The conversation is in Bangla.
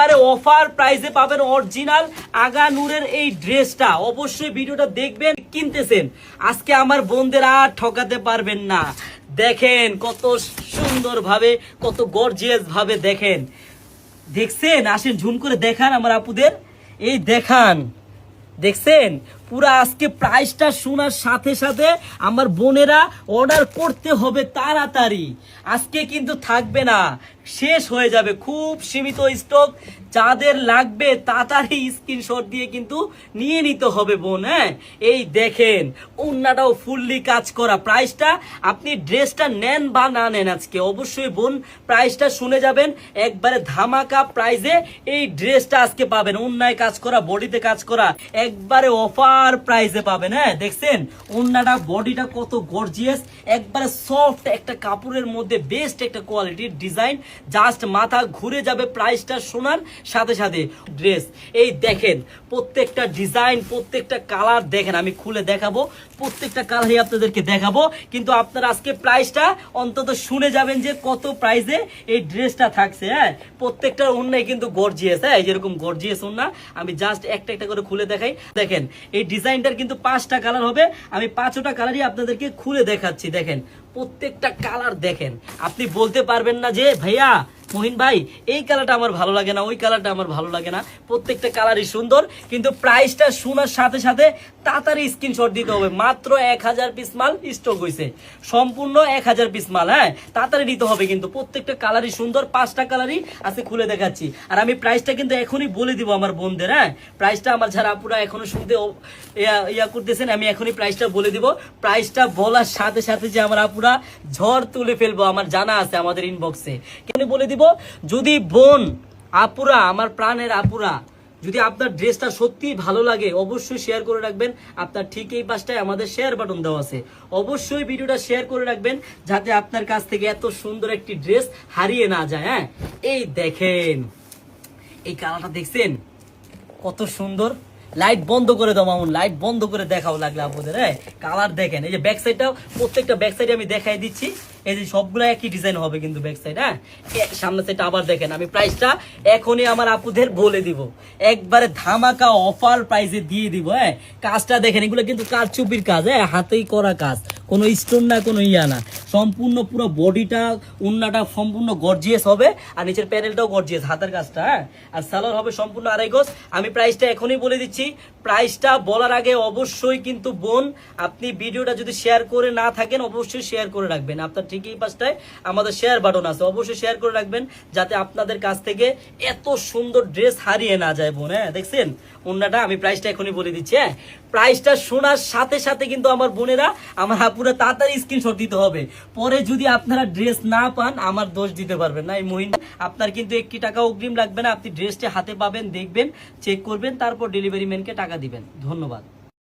একবারে অফার প্রাইসে পাবেন অরিজিনাল আগা নূরের এই ড্রেসটা অবশ্যই ভিডিওটা দেখবেন, কিনতেছেন। আজকে আমার বোনদের আর ঠকাতে পারবেন না। দেখেন কত সুন্দরভাবে, কত গর্জিয়াস ভাবে দেখেন। দেখছেন? আসেন ঝুম করে দেখান আমার আপুদের। এই দেখান। দেখছেন? পুরা আজকে প্রাইসটা শোনার সাথে সাথে আমার বোনেরা অর্ডার করতে হবে তাড়াতাড়ি। আজকে কিন্তু থাকবে না, শেষ হয়ে যাবে খুব সীমিত স্টক যাদের লাগবে তাড়াতাড়ি স্ক্রিনশট দিয়ে কিন্তু নিয়ে নিতে হবে বোন হ্যাঁ? এই দেখেন অন্যটাও ফুললি কাজ করা। প্রাইসটা আপনি ড্রেসটা নেন বা না নেন আজকে, অবশ্যই বোন প্রাইসটা শুনে যাবেন। একবারে ধামাকা প্রাইজে এই ড্রেসটা আজকে পাবেন। অন্যায় কাজ করা বডিতে কাজ করা, একবারে অফার প্রাইজে পাবেন হ্যাঁ? দেখছেন? অন্যটা বডিটা কত গর্জিয়াস একবারে সফট একটা কাপড়ের মধ্যে বেস্ট একটা কোয়ালিটির ডিজাইন জাস্ট মাথা ঘুরে যাবে প্রাইসটা শোনার সাথে সাথে ড্রেস এই দেখেন, প্রত্যেকটা ডিজাইন প্রত্যেকটা কালার দেখেন, আমি খুলে দেখাবো। প্রত্যেকটা কালারই আপনাদেরকে দেখাবো। কিন্তু আপনারা আজকে প্রাইসটা অন্তত শুনে যাবেন যে কত প্রাইসে এই ড্রেসটা থাকছে হ্যাঁ? প্রত্যেকটার অন্যায় কিন্তু গর্জিয়াস হ্যাঁ? যেরকম গর্জিয়াস অন্য আমি জাস্ট একটা একটা করে খুলে দেখাই। দেখেন, এই ডিজাইনটার কিন্তু পাঁচটা কালার হবে। আমি পাঁচটা কালারই আপনাদেরকে খুলে দেখাচ্ছি, দেখেন। প্রত্যেকটা কালার দেখেন। আপনি বলতে পারবেন না যে, ভাইয়া মহিন ভাই, এই কালারটা আমার ভালো লাগে না, ওই কালারটা আমার ভালো লাগে না। প্রত্যেকটা কালারই সুন্দর, কিন্তু প্রাইসটা শোনার সাথে সাথে তাড়াতাড়ি স্ক্রিনশট দিতে হবে। মাত্র এক হাজার পিস মাল স্টক হয়েছে সম্পূর্ণ এক হাজার পিস মাল হ্যাঁ? তাড়াতাড়ি দিতে হবে কিন্তু, প্রত্যেকটা কালারই সুন্দর, পাঁচটা কালারই আছে খুলে দেখাচ্ছি। আর আমি প্রাইসটা কিন্তু এখনই বলে দিব আমার বোনদের হ্যাঁ? প্রাইসটা আমার যারা আপুরা এখনও শুনতে ইয়া- করতেছেন, আমি এখনই প্রাইসটা বলে দিব। প্রাইসটা বলার সাথে সাথে যে আমার আপুরা ঝড় তুলে ফেলব, আমার জানা আছে আমাদের ইনবক্সে কেন বলে দিব যদি বোন, আপুরা, আমার প্রাণের আপুরা, যদি আপনার ড্রেসটা সত্যি ভালো লাগে, অবশ্যই শেয়ার করে রাখবেন। আপনার ঠিক এই পাশটায় আমাদের শেয়ার বাটন দেওয়া আছে। অবশ্যই ভিডিওটা শেয়ার করে রাখবেন, যাতে আপনার কাছ থেকে এত সুন্দর একটি ড্রেস হারিয়ে না যায় হ্যাঁ? এই দেখেন, এই কালারটা দেখছেন? কত সুন্দর। লাইট বন্ধ করে দাও মামুন লাইট বন্ধ করে দেখাও লাগলে আপনাদের হ্যাঁ? কালার দেখেন, এই যে ব্যাক সাইডটাও প্রত্যেকটা ব্যাক সাইডে আমি দেখাই দিচ্ছি। এই যে সবগুলো একই ডিজাইন হবে কিন্তু ব্যাক সাইড হ্যাঁ? সামনে সাইডটা আবার দেখেন, আমি প্রাইসটা এখনই আমার আপুদের বলে দিব। একবারে ধামাকা অফার প্রাইসে দিয়ে দিব হ্যাঁ? কাজটা দেখেন, এগুলো কিন্তু কাজ চুপির কাজ হ্যাঁ? হাতেই করা কাজ। কোনো স্টোন না কোনো ইয়া না সম্পূর্ণ পুরো বডিটা উন্নাটা সম্পূর্ণ গর্জিয়াস হবে, আর নিচের প্যানেলটাও গর্জিয়াস হাতের কাজটা হ্যাঁ? আর সালোয়ার হবে সম্পূর্ণ আড়াই গজ। আমি প্রাইসটা এখনই বলে দিচ্ছি। প্রাইসটা বলার আগে অবশ্যই কিন্তু বোন, আপনি ভিডিওটা যদি শেয়ার করে না থাকেন, অবশ্যই শেয়ার করে রাখবেন। আপনার ঠিকই পাশটায় আমাদের শেয়ার বাটন আছে, অবশ্যই শেয়ার করে রাখবেন, যাতে আপনাদের কাছ থেকে এত সুন্দর ড্রেস হারিয়ে না যায় বোন হ্যাঁ? দেখছেন? অন্যটা আমি প্রাইসটা এখনই বলে দিচ্ছি হ্যাঁ? প্রাইসটা শোনার সাথে সাথে কিন্তু আমার বোনেরা, আমার আপুরা তাড়াতাড়ি স্ক্রিনশট দিতে হবে। পরে যদি আপনারা ড্রেস না পান, আমার দোষ দিতে পারবেন না। এই মহিন, আপনার কিন্তু একটি টাকা অগ্রিম লাগবে না। আপনি ড্রেসটা হাতে পাবেন, দেখবেন চেক করবেন, তারপর ডেলিভারি ম্যানকে টাকা দিবেন। ধন্যবাদ।